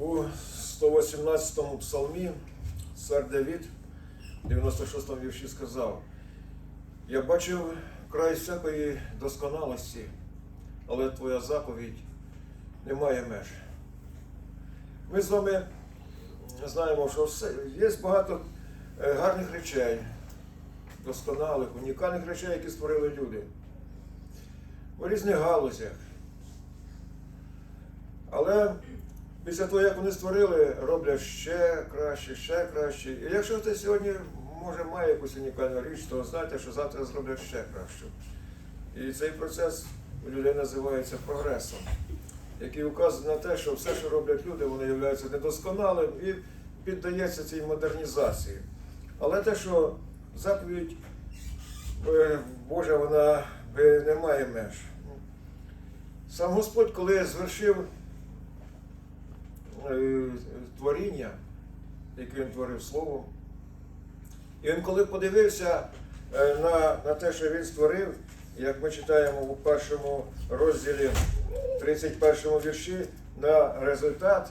У 118 псалмі цар Давід в 96 вірші сказав: Я бачив край всякої досконалості, але твоя заповідь не має меж. Ми з вами знаємо, що все, є багато е, гарних речей, досконалих, унікальних речей, які створили люди у різних галузях. Але після того, як вони створили, роблять ще краще, ще краще. І якщо хтось сьогодні може має якусь унікальну річ, то знайте, що завтра зроблять ще кращу. І цей процес у людей називається прогресом, який указує на те, що все, що роблять люди, вони являються недосконалим і піддається цій модернізації. Але те, що заповідь е, Божа, вона е, не має меж. Сам Господь, коли звершив творіння, яке він творив словом, і він коли подивився е, на, на те, що він створив, як ми читаємо у першому розділі 31 вірші, на результат,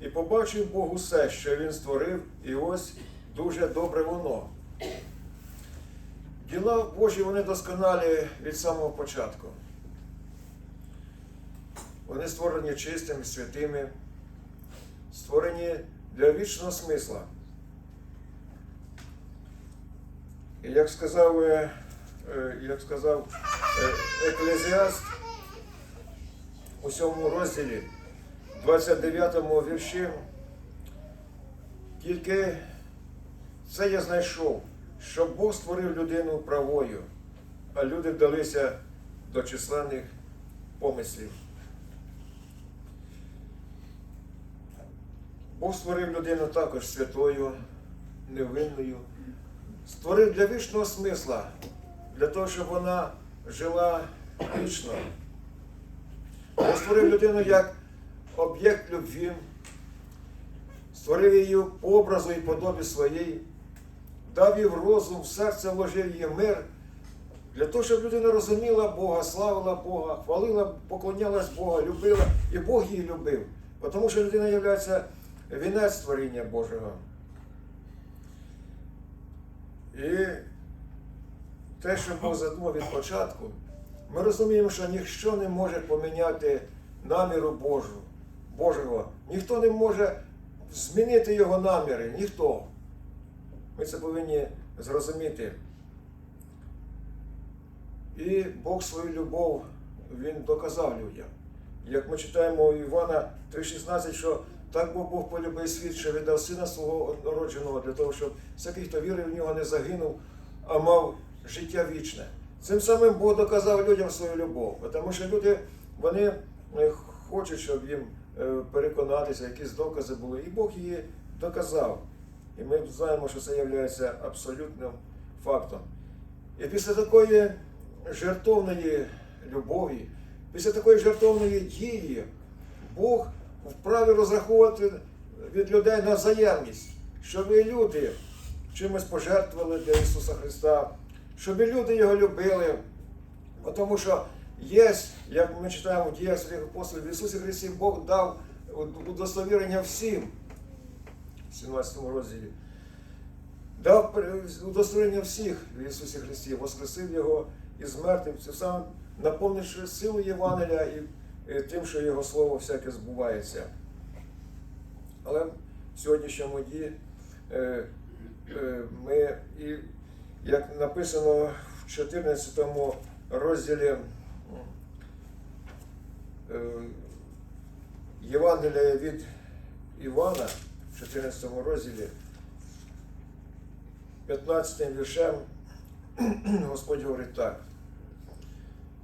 і побачив Бог усе, що він створив, і ось дуже добре воно. Діла Божі вони досконалі від самого початку. Вони створені чистими, святими, створені для вічного смисла. І як сказав, е, е, як сказав е, Еклезіаст у сьомому розділі, 29 вірші, тільки це я знайшов, що Бог створив людину правою, а люди вдалися до численних помислів. Бог створив людину також святою, невинною. Створив для вічного смисла, для того, щоб вона жила вічно. Бог створив людину як об'єкт любві, створив її образу і подобі своїй, дав їй розум, в серце вложив її мир, для того, щоб людина розуміла Бога, славила Бога, хвалила, поклонялась Бога, любила, і Бог її любив. Тому що людина є вінець творіння Божого. І те, що Бог задумав від початку, ми розуміємо, що ніщо не може поміняти наміру Божу, Божого. Ніхто не може змінити його наміри, ніхто. Ми це повинні зрозуміти. І Бог свою любов Він доказав людям. Як ми читаємо у Івана 3,16, що так Бог Бог полюбив світ, що віддав сина свого однородженого для того, щоб всякий, хто вірив в нього, не загинув, а мав життя вічне. Цим самим Бог доказав людям свою любов, тому що люди вони е, хочуть, щоб їм е, переконатися, якісь докази були. І Бог її доказав. І ми знаємо, що це є абсолютним фактом. І після такої жертовної любові, після такої жертовної дії, Бог вправі розраховувати від людей на взаємність, щоб і люди чимось пожертвували для Ісуса Христа, щоб і люди його любили. Тому що є, як ми читаємо в діях своїх апостолів, в Ісусі Христі Бог дав удостовірення всім, в 17 розділі. Дав удостовірення всіх в Ісусі Христі, воскресив Його із мертвих, це саме наповнивши силу Євангелія і тим, що Його Слово всяке збувається. Але в сьогоднішньому дні е, е, ми, і, як написано в 14 розділі Євангелія від Івана, в 14 розділі, 15 віршем, Господь говорить так.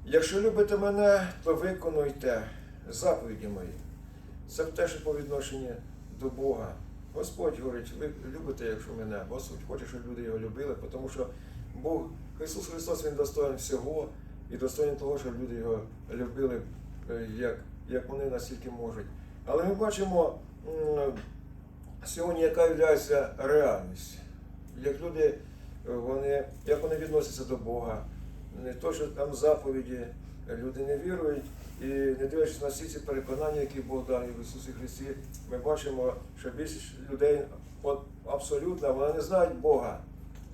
Якщо любите мене, то виконуйте заповіді мої. Це те, що по відношенню до Бога. Господь говорить, ви любите, якщо мене, Господь хоче, щоб люди його любили, тому що Бог, Ісус Христос, Він достоин всього і достоин того, щоб люди його любили, е, як, як вони настільки можуть. Але ми бачимо сьогодні, яка є реальність. Як люди, е, вони, як вони відносяться до Бога, не то, що там заповіді, люди не вірують. І не дивлячись на всі ці переконання, які Бог дав в Ісусі Христі, ми бачимо, що більшість людей от, абсолютно вони не знають Бога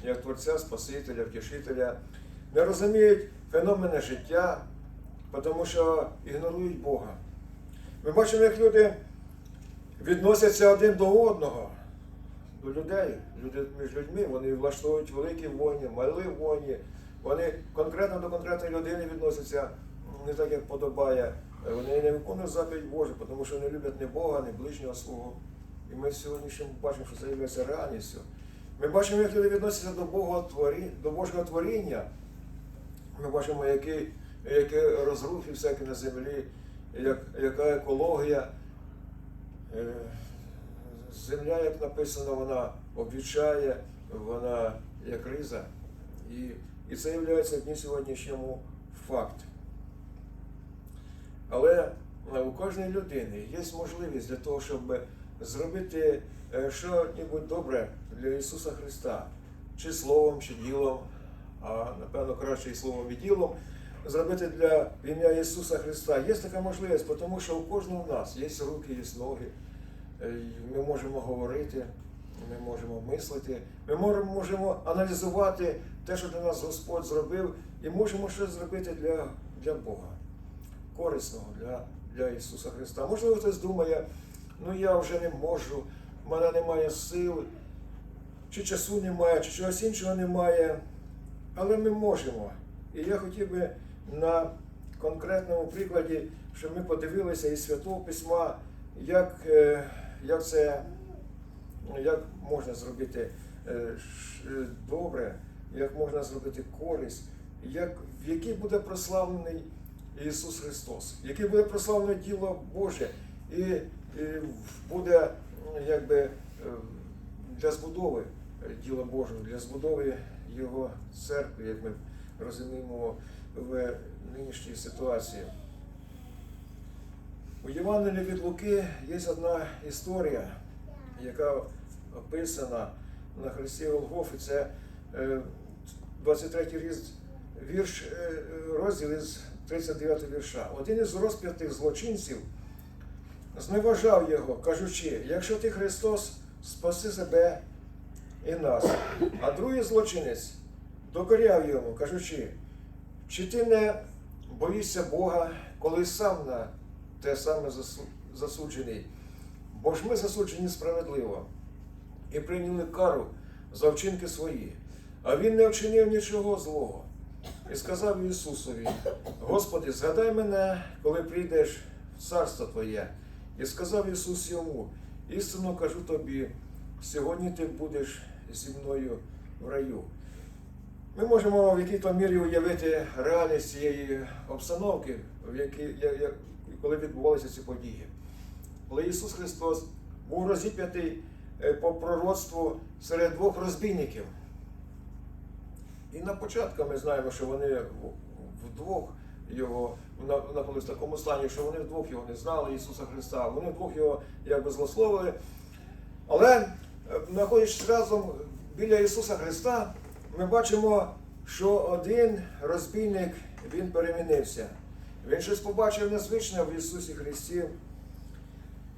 як Творця, Спасителя, Втішителя, не розуміють феномени життя, тому що ігнорують Бога. Ми бачимо, як люди відносяться один до одного, до людей, люди між людьми, вони влаштовують великі війни, мали війни, вони конкретно до конкретної людини відносяться не так, як подобає. Вони не виконують заповідь Божу, тому що не люблять ні Бога, ні ближнього свого. І ми сьогодні ще бачимо, що це є реальністю. Ми бачимо, як люди відносяться до Бога до Божого творіння. Ми бачимо, які, які розрухи всякі на землі, як, яка екологія. Е, Земля, як написано, вона обвічає, вона як риза. І, і це є дні сьогоднішньому факт. Але е, у кожної людини є можливість для того, щоб зробити е, щось добре для Ісуса Христа, чи словом, чи ділом, а напевно краще і словом і ділом, зробити для ім'я Ісуса Христа. Є така можливість, тому що у кожного в нас є руки, є ноги. Е, Ми можемо говорити, ми можемо мислити, ми можемо, можемо аналізувати те, що для нас Господь зробив, і можемо щось зробити для, для Бога корисного для, для Ісуса Христа. Можливо, хтось думає, ну я вже не можу, в мене немає сил, чи часу немає, чи чогось іншого немає. Але ми можемо. І я хотів би на конкретному прикладі, щоб ми подивилися із Святого Письма, як, е, як це як можна зробити е, е, добре, як можна зробити користь, як, який буде прославлений Ісус Христос, яке буде прославлене діло Боже, і, і буде якби е, для збудови діла Божого, для збудови Його церкви, як ми розуміємо в нинішній ситуації. У Євангелії від Луки є одна історія, яка описана на Христі Голгофі. Це е, 23 різ- вірш, е, е, розділ із 39 вірша. Один із розп'ятих злочинців зневажав його, кажучи, якщо ти Христос, спаси себе і нас. А другий злочинець докоряв йому, кажучи, чи ти не боїшся Бога, коли сам на те саме засуджений? Бо ж ми засуджені справедливо і прийняли кару за вчинки свої, а він не вчинив нічого злого. І сказав Ісусові: Господи, згадай мене, коли прийдеш в царство Твоє. І сказав Ісус йому: істинно кажу тобі, сьогодні ти будеш зі мною в раю. Ми можемо в якій-то мірі уявити реальність цієї обстановки, в якій, коли відбувалися ці події. Коли Ісус Христос був розіп'ятий е, по пророцтву серед двох розбійників. І на початку ми знаємо, що вони вдвох його в такому стані, що вони вдвох його не знали, Ісуса Христа, вони вдвох його якби злословили. Але е, знаходячись разом біля Ісуса Христа, ми бачимо, що один розбійник він перемінився. Він щось побачив незвичне в Ісусі Христі.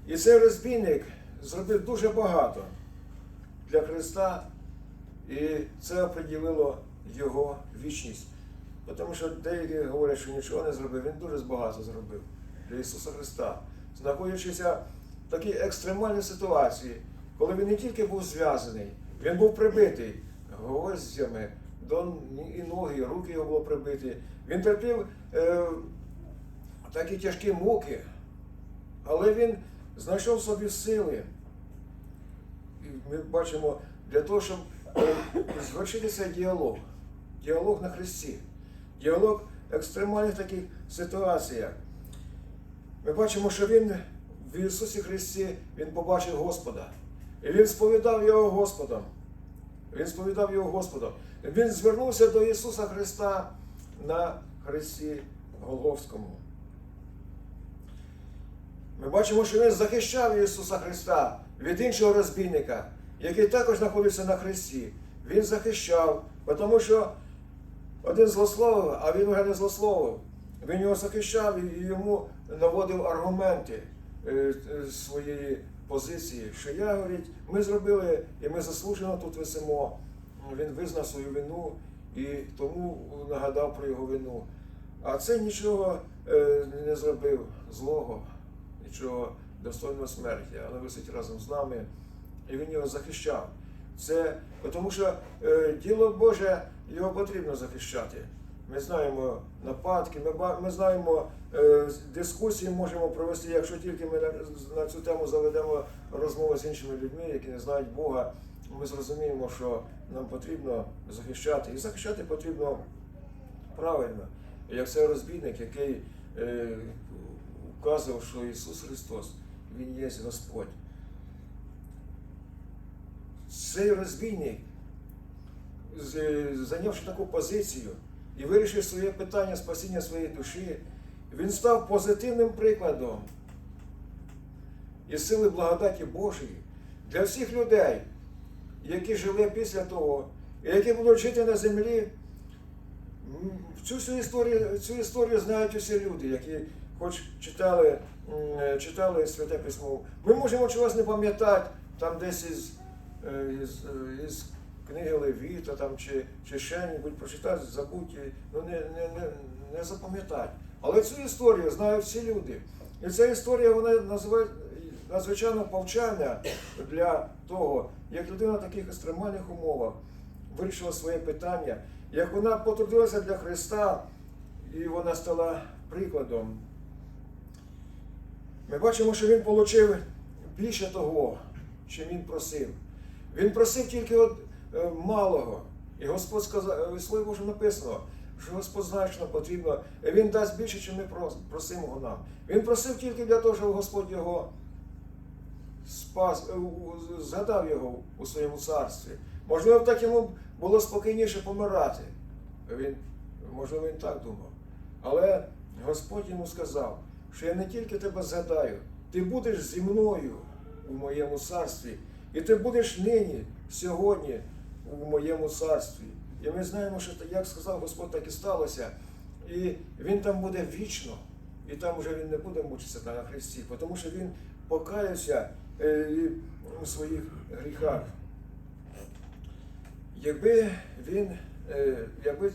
І цей розбійник зробив дуже багато для Христа, і це оприділило його вічність. Тому що деякі говорять, що нічого не зробив, він дуже багато зробив для Ісуса Христа, знаходячися в такій екстремальній ситуації, коли він не тільки був зв'язаний, він був прибитий гвоздями, до і ноги, і руки його було прибиті. Він терпів е, такі тяжкі муки, але він знайшов собі сили. І ми бачимо для того, щоб е, звершити цей діалог, діалог на Христі, діалог в екстремальних таких ситуаціях. Ми бачимо, що він в Ісусі Христі він побачив Господа. І він сповідав його Господом. Він сповідав його Господом. Він звернувся до Ісуса Христа на Христі Голговському. Ми бачимо, що він захищав Ісуса Христа від іншого розбійника, який також знаходився на Христі. Він захищав, тому що один злословив, а він вже не злословив. Він його захищав і йому наводив аргументи е, е, своєї позиції, що я говорить, ми зробили і ми заслужено тут висимо. Він визнав свою вину і тому нагадав про його вину. А це нічого е, не зробив злого, нічого достойного смерті, але висить разом з нами, і він його захищав. Це тому, що е, діло Боже його потрібно захищати. Ми знаємо нападки, ми, ми знаємо е, дискусії можемо провести, якщо тільки ми на, на цю тему заведемо розмови з іншими людьми, які не знають Бога. Ми зрозуміємо, що нам потрібно захищати. І захищати потрібно правильно. Як цей розбійник, який е, вказував, що Ісус Христос, Він є Господь. Цей розбійник, зайнявши таку позицію і вирішив своє питання спасіння своєї душі, він став позитивним прикладом і сили благодаті Божої для всіх людей, які жили після того, і які будуть жити на землі. Цю всю історію, цю історію знають усі люди, які хоч читали, читали Святе Письмо. Ми можемо чогось не пам'ятати, там десь із, е, із, е, із книги Левіта там, чи, чи ще-небудь прочитати, забуті, ну не, не, не, не запам'ятати. Але цю історію знають всі люди. І ця історія вона називає надзвичайно повчання для того, як людина в таких екстремальних умовах вирішила своє питання, як вона потрудилася для Христа, і вона стала прикладом. Ми бачимо, що він отримав більше того, чим він просив. Він просив тільки от, е, малого. І Господь сказав, в Слові Боже написано, що Господь знає, що нам потрібно, Він дасть більше, чим ми прос- просимо нам. Він просив тільки для того, щоб Господь його спас, е, згадав його у своєму царстві. Можливо, так йому було спокійніше помирати. Він, можливо, він так думав. Але Господь йому сказав, що я не тільки тебе згадаю, ти будеш зі мною у моєму царстві, і ти будеш нині, сьогодні у моєму царстві. І ми знаємо, що як сказав Господь, так і сталося. І він там буде вічно, і там вже він не буде мучитися на Христі, тому що він покаявся е, у своїх гріхах. Якби він, е, якби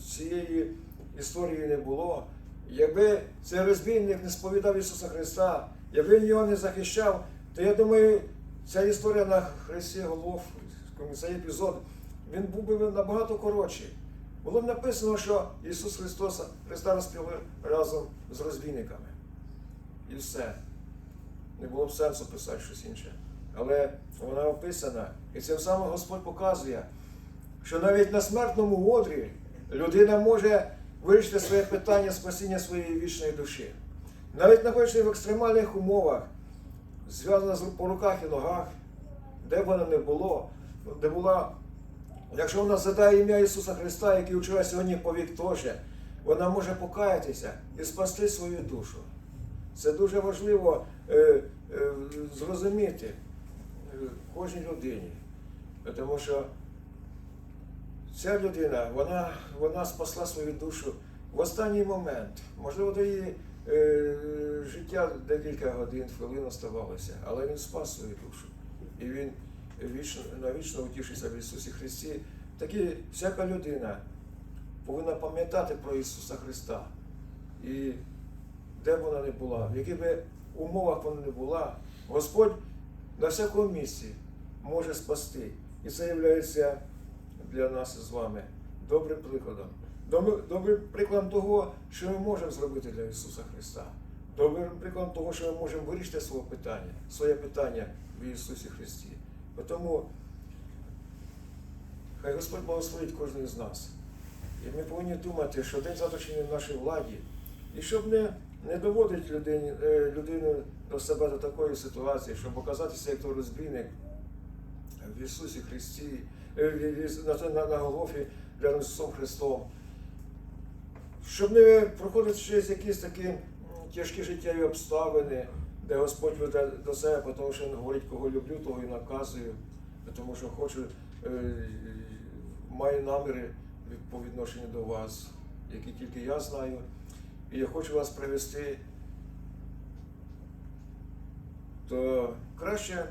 цієї історії не було, якби цей розбійник не сповідав Ісуса Христа, якби він його не захищав, то я думаю, ця історія на Христі Головському, цей епізод, він був би набагато коротший. Було б написано, що Ісус Христос Христа розпіли разом з розбійниками. І все. Не було б сенсу писати щось інше. Але вона описана. І цим самим Господь показує, що навіть на смертному одрі людина може вирішити своє питання спасіння своєї вічної душі. Навіть знаходячись в екстремальних умовах, зв'язана з- по руках і ногах, де б вона не було, де була, якщо вона згадає ім'я Ісуса Христа, який вчора сьогодні повік теж, вона може покаятися і спасти свою душу. Це дуже важливо е, е, зрозуміти е, кожній людині. Тому що ця людина, вона, вона спасла свою душу в останній момент. Можливо, до її е, життя декілька годин, хвилин оставалося, але він спас свою душу. І він вічно, навічно утішиться в Ісусі Христі. Такі всяка людина повинна пам'ятати про Ісуса Христа. І де б вона не була, в яких би умовах вона не була, Господь на всякому місці може спасти. І це є для нас з вами добрим прикладом. Добрим, прикладом того, що ми можемо зробити для Ісуса Христа. Добрим прикладом того, що ми можемо вирішити своє питання, своє питання в Ісусі Христі. Тому хай Господь благословить кожного з нас. І ми повинні думати, що день завтрашній в нашій владі. І щоб не, не доводити людині, е, людину до себе до такої ситуації, щоб показатися як той розбійник в Ісусі Христі, на, на, на Голгофі рядом з Ісусом Христом. Щоб не проходити через якісь такі тяжкі життєві обставини, де Господь веде до себе, тому що Він говорить, кого люблю, того і наказую, тому що хочу, е, маю наміри по відношенню до вас, які тільки я знаю. І я хочу вас привести, то краще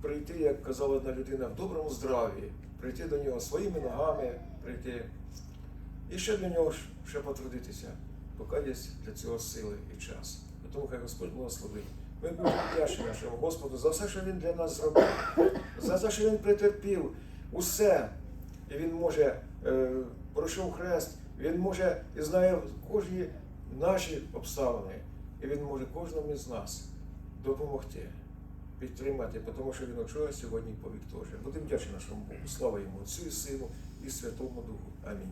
прийти, як казала одна людина, в доброму здраві, прийти до нього своїми ногами, прийти. І ще для нього ще потрудитися, поки є для цього сили і час. Тому хай Господь благословить. Ми будемо вдячні нашому Господу за все, що Він для нас зробив, за все, що Він претерпів, усе. І Він може, е, пройшов хрест, Він може і знає кожні наші обставини. І Він може кожному із нас допомогти, підтримати, тому що Він очує сьогодні повік теж. Будемо вдячні нашому Богу. Слава йому, Отцю і Сину і Святому Духу. Амінь.